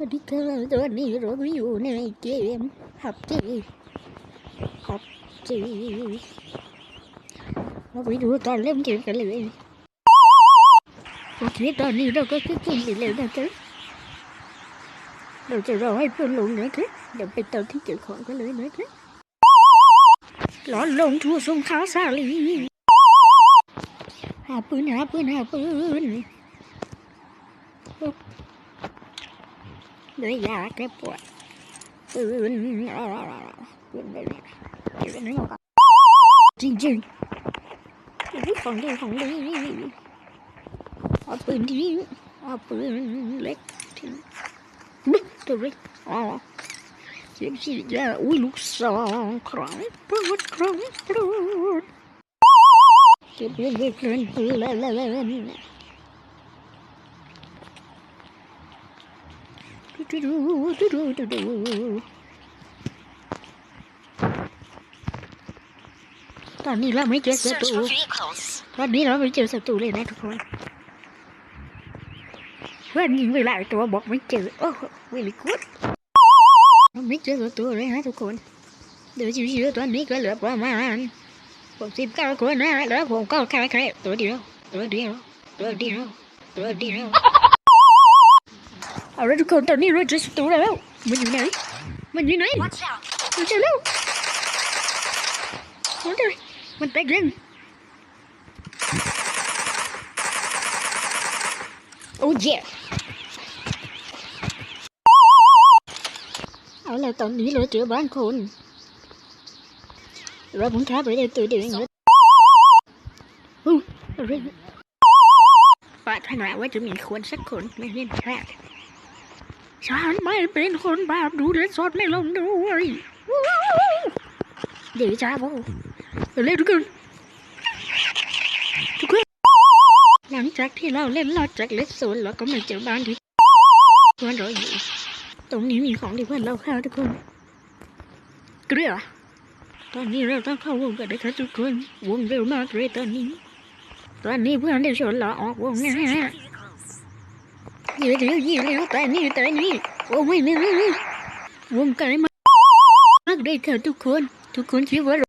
วัสดีค่ะตอนนี้เราอยู่ในเกมฮับจีฮับจีเราไปดูตอนเล่นเกมกันเลยโอเคตอนนี้เราก็ขึ้นกินไปแล้วนะคะเราจะรอให้เพื่อนลงนะคะเดี๋ยวไปตอนที่เก็บของกันเลยนะคะร้อนลงทั่วสงขาสาลีหาปืนหาปืนหาปืน เลยอยาแก้ปวดปืนปืนเลยปืนนี่จริงจริงของดีของดีเอาปืนที่เอาปืนเล็กทิ้งบึ๊กตัวเล็กอ๋อเสียงสียาอุ้ยลูกซองครั้งปลุดครั้งปลุดเก็บเล่นเล่นเล่นเล่นเล่นเล่น ดูดูดูดูดูดู ตอนนี้เราไม่เจอศัตรูตอนนี้เราไม่เจอศัตรูเลยนะทุกคนเพื่อนยิงไปหลายตัวบอกไม่เจอ โอ้ไม่ด้กุดเราไม่เจอศัตรูเลยนะทุกคน เดี๋ยวชิวๆตอนนี้ก็เหลือประมาณหกสิบเก้าคนนะแล้วผมก็แค่แค่ตัวเดียว ตัวเดียว ตัวเดียว ตัวเดียว เอาละทุกคนตอนนี้เราเจอศัตรูแล้ว มันอยู่ไหน มันอยู่ไหน Watch out. มันเจอแล้วมันเจอมันแตกเร่งโอ้ยเอาแล้วตอนนี้เราเจอบ้านคนเราผมท้าไปเลยตัวเดียวเองเลยอู้อะไรปรารถนาว่าจะมีคนสักคนไม่เล่นแค่ ฉันไม่เป็นคนบาปดูเด็ดสดไม่ลงด้วยเดี๋ยวจ้าพ่อเร็วทุกคนทุกคนหลังจากที่เราเล่นลอดจากเล็กโซนเราก็มาเจอบ้านที่เพื่อนเราอยู่ตรงนี้มีของที่เพื่อนเราเข้าทุกคนเกลือตอนนี้เราต้องเข้าวงกันนะคะทุกคนวงเร็วมากเลยตอนนี้ ตอนนี้เพื่อนได้ชวนเราออกวงน นี่ยวเดี๋ยวเดี๋ยวเดี๋ยวแต่นี่แต่นี่โอ้ไม่ไม่ไม่ไม่วงการมากได้ค่ะทุกคน ทุกคนคิดว่า